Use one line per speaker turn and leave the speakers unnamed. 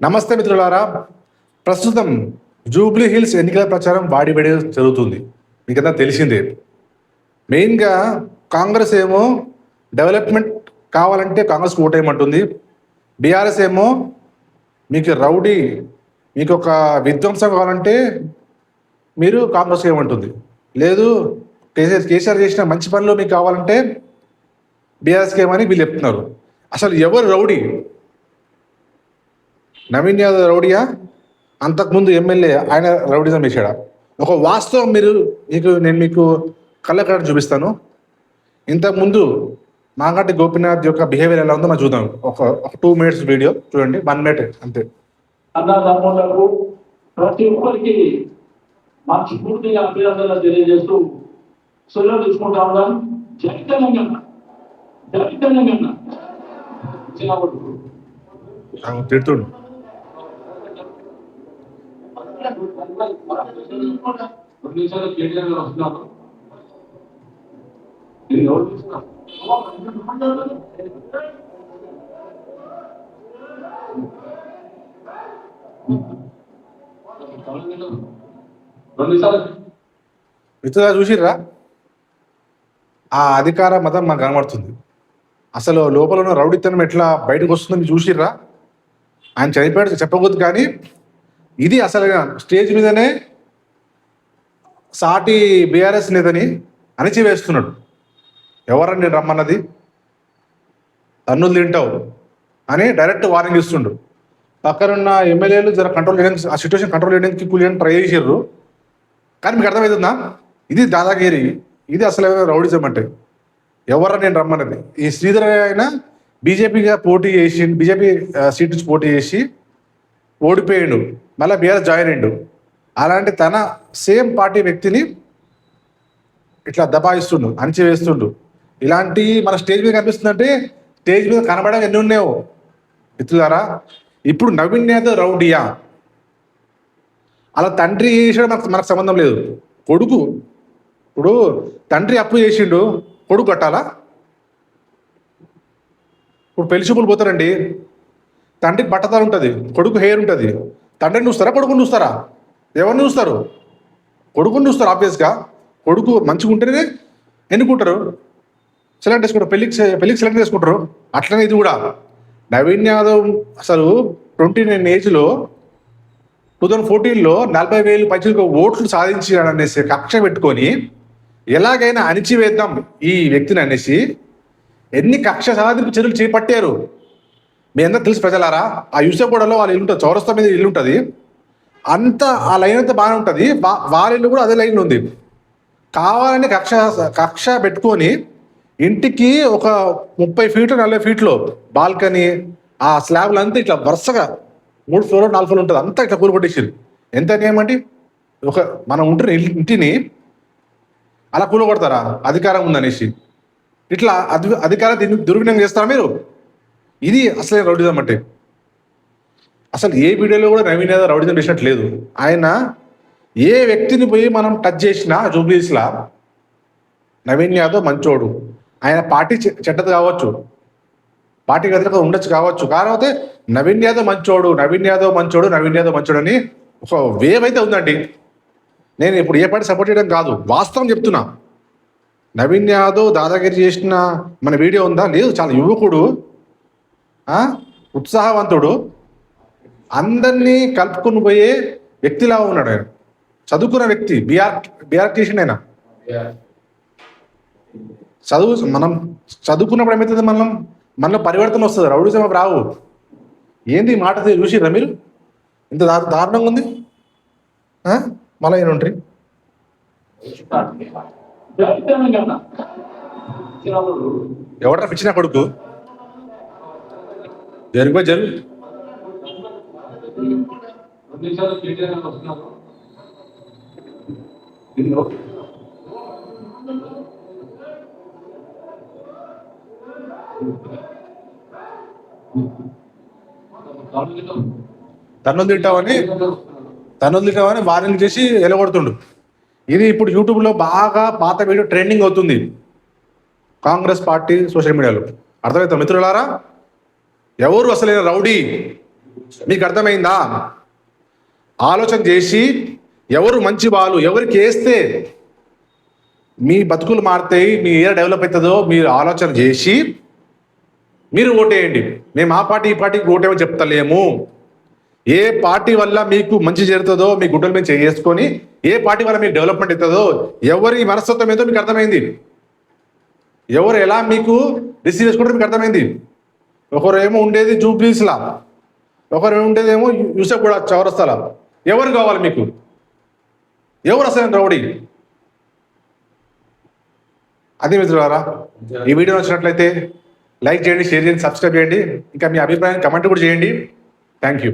నమస్తే మిత్రులారా ప్రస్తుతం జూబ్లీ హిల్స్ ఎన్నికల ప్రచారం వాడిబడి జరుగుతుంది. మీకంతా తెలిసిందే. మెయిన్గా కాంగ్రెస్ ఏమో డెవలప్మెంట్ కావాలంటే కాంగ్రెస్ ఓటేయమంటుంది. బీఆర్ఎస్ ఏమో మీకు రౌడీ మీకు ఒక విధ్వంసం కావాలంటే మీరు కాంగ్రెస్ ఏమంటుంది లేదు కేసీఆర్ కేసీఆర్ చేసిన మంచి పనులు మీకు కావాలంటే బీఆర్ఎస్కి ఏమని వీళ్ళు చెప్తున్నారు. అసలు ఎవరు రౌడీ? నవీన్ యాదవ్ రౌడియా? అంతకుముందు ఎమ్మెల్యే ఆయన రౌడిజం వేసాడా ఒక వాస్తవం మీరు మీకు నేను మీకు కళ్ళకడ చూపిస్తాను. ఇంతకుముందు మాగంటి గోపీనాథ్ యొక్క బిహేవియర్ ఎలా ఉందో మనం చూద్దాం. ఒక ఒక టూ మినిట్స్ వీడియో చూడండి. వన్ మినిట్ అంతే.
అన్నదమ్ములకు ప్రతి ఒక్కరికి మనస్ఫూర్తిగా అభినందనలు తెలియజేస్తూ సెలవు తీసుకుంటా ఉన్నాం. జై తెలంగాణ. జై తెలంగాణ.
తిడుతుండు.
రెండు నిమిషాలు కేటీఆర్ గారు వస్తున్నారు నేను ఎవరు చూస్తున్నా? రెండు
చూసిర్రా ఆ అధికార మతం మాకు కనబడుతుంది అసలు లోపల ఉన్న రౌడితనం ఎట్లా బయటకు వస్తుందని చూసిర్రా ఆయన చనిపోయాడు చెప్పకూడదు కానీ ఇది అసలు స్టేజ్ మీదనే సాటి బీఆర్ఎస్ నేతని అణిచివేస్తున్నాడు. ఎవరని నేను రమ్మన్నది? తన్నులు తింటావు అని డైరెక్ట్ వార్నింగ్ ఇస్తుండు. పక్కనున్న ఎమ్మెల్యేలు జర కంట్రోల్ చేయడానికి ఆ సిచ్యువేషన్ కంట్రోల్ చేయడానికి కూలియని ట్రై చేసారు కానీ మీకు అర్థమవుతుందా ఇది దాదాగిరి. ఇది అసలు రౌడిజం అంటే. ఎవరని నేను రమ్మన్నది? ఈ శ్రీధర్ అయినా బీజేపీగా పోటీ చేసి బీజేపీ సీట్ నుంచి పోటీ చేసి ఓడిపోయాడు. మళ్ళీ బీఆర్ జాయిన్ అయ్యిండు అలాంటి తన సేమ్ పార్టీ వ్యక్తిని ఇట్లా దబాయిస్తుండు అణిచివేస్తుండు. ఇలాంటి మన స్టేజ్ మీద కనిపిస్తుందంటే స్టేజ్ మీద కనబడక ఎన్ని ఉన్నాయో. మిత్రులారా ఇప్పుడు నవీన్ యాదవ్ రౌడియా? అలా తండ్రి చేసాడు మనకు మనకు సంబంధం లేదు. కొడుకు ఇప్పుడు తండ్రి అప్పు చేసిండు. కొడుకు కట్టాలా? ఇప్పుడు పెళ్ళి చూపులు పోతారండి. తండ్రికి బట్టతలు ఉంటుంది కొడుకు హెయిర్ ఉంటుంది. తండ్రిని చూస్తారా కొడుకుని చూస్తారా? ఎవరిని చూస్తారు? కొడుకుని చూస్తారు ఆబ్వియస్గా కొడుకు మంచిగా ఉంటేనే ఎన్నుకుంటారు? సెలెక్ట్ చేసుకుంటారు పెళ్ళికి పెళ్ళికి సెలెక్ట్ చేసుకుంటారు. అట్లనే ఇది కూడా. నవీన్ యాదవ్ అసలు ట్వంటీ నైన్ ఏజ్లో టూ థౌజండ్ ఫోర్టీన్లో నలభై వేలు పైచలకు ఓట్లు సాధించాడనేసి కక్ష పెట్టుకొని ఎలాగైనా అణిచివేద్దాం ఈ వ్యక్తిని అనేసి ఎన్ని కక్ష సాధింపు చర్యలు చేపట్టారు? మీ అందరూ తెలుసు ప్రజలారా ఆ యూసఫ్గూడలో వాళ్ళ ఇల్లు ఉంటుంది చౌరస్తా మీద ఇల్లు ఉంటుంది. అంత ఆ లైన్ అంతా బాగానే ఉంటుంది. వాళ్ళ ఇల్లు కూడా అదే లైన్ ఉంది. కావాలని కక్ష కక్ష పెట్టుకొని ఇంటికి ఒక ముప్పై ఫీట్లు నలభై ఫీట్లు బాల్కనీ ఆ స్లాబ్లు అంతా ఇట్లా వరుసగా మూడు ఫ్లోర్ నాలుగు ఫ్లోర్ ఉంటుంది. అంతా ఇట్లా కూలి ఎంత ఏమండి ఒక మనం ఉంటున్న ఇంటిని అలా కూలగొడతారా అధికారం ఉందనేసి. ఇట్లా అధి అధికారం దుర్వినియోగం చేస్తారా మీరు? ఇది అసలే రౌడిజం అంటే. అసలు ఏ వీడియోలో కూడా నవీన్ యాదవ్ రౌడిజం చేసినట్టు లేదు. ఆయన ఏ వ్యక్తిని పోయి మనం టచ్ చేసినా జూబ్లీస్లా నవీన్ యాదవ్ మంచోడు. ఆయన పార్టీ చె- చెడ్డది కావచ్చు. పార్టీ వ్యతిరేకత ఉండొచ్చు కావచ్చు. కాకపోతే నవీన్ యాదవ్ మంచోడు నవీన్ యాదవ్ మంచోడు నవీన్ యాదవ్ మంచోడు అని ఒక వేవ్ అయితే ఉందండి. నేను ఇప్పుడు ఏ పార్టీ సపోర్ట్ చేయడం కాదు వాస్తవం చెప్తున్నా. నవీన్ యాదవ్ దాదాగిరి చేసిన మన వీడియో ఉందా? లేదు చాలా యువకుడు ఉత్సాహవంతుడు. అందరినీ కలుపుకొని పోయే వ్యక్తిలా ఉన్నాడు ఆయన. చదువుకున్న వ్యక్తి బీఆర్ బీఆర్టీషన్ అయినా. ఆయన చదువు మనం చదువుకున్నప్పుడు ఏమవుతుంది మనం? మనలో పరివర్తన వస్తుంది. రౌడిజం రావు. ఏంది మాట చూసిర్రా మీరు? ఇంత దారు దారుణంగా ఉంది. ఆ? మళ్ళీ ఏంటి ఉంటారు ఎవడరా పిచ్చిన కొడుకు? జరుగు జరుగు
తను నిమిషాలు తను గారు
తింటామని వార్నింగ్ చేసి ఎలగొడుతుండు. ఇది ఇప్పుడు యూట్యూబ్లో బాగా పాత వీడియో ట్రెండింగ్ అవుతుంది. కాంగ్రెస్ పార్టీ సోషల్ మీడియాలో. అర్థమవుతా మిత్రులారా? ఎవరు అసలైన రౌడీ? మీకు అర్థమైందా? ఆలోచన చేసి ఎవరు మంచి వాళ్ళు ఎవరికి వేస్తే మీ బతుకులు మారుతాయి మీ ఏరియా డెవలప్ అవుతుందో మీరు ఆలోచన చేసి మీరు ఓటేయండి. మేము ఆ పార్టీ ఈ పార్టీకి ఓటేమని చెప్తలేము. ఏ పార్టీ వల్ల మీకు మంచి జరుగుతుందో మీ గుడ్డల మీద చేసుకొని ఏ పార్టీ వల్ల మీకు డెవలప్మెంట్ అవుతుందో ఎవరి మనస్తత్వం ఏదో మీకు అర్థమైంది. ఎవరు ఎలా మీకు రిసీవ్ చేసుకుంటారో మీకు అర్థమైంది. ఒకరు ఏమో ఉండేది జూబ్లీస్లా ఒకరు ఉండేదేమో యూసఫ్ కూడా చౌరస్తాల. ఎవరు కావాలి మీకు? ఎవరు అసలు రౌడీ? అదే మిత్రులారా ఈ వీడియో నచ్చినట్లయితే లైక్ చేయండి షేర్ చేయండి సబ్స్క్రైబ్ చేయండి. ఇంకా మీ అభిప్రాయాన్ని కమెంట్ కూడా చేయండి. Thank you.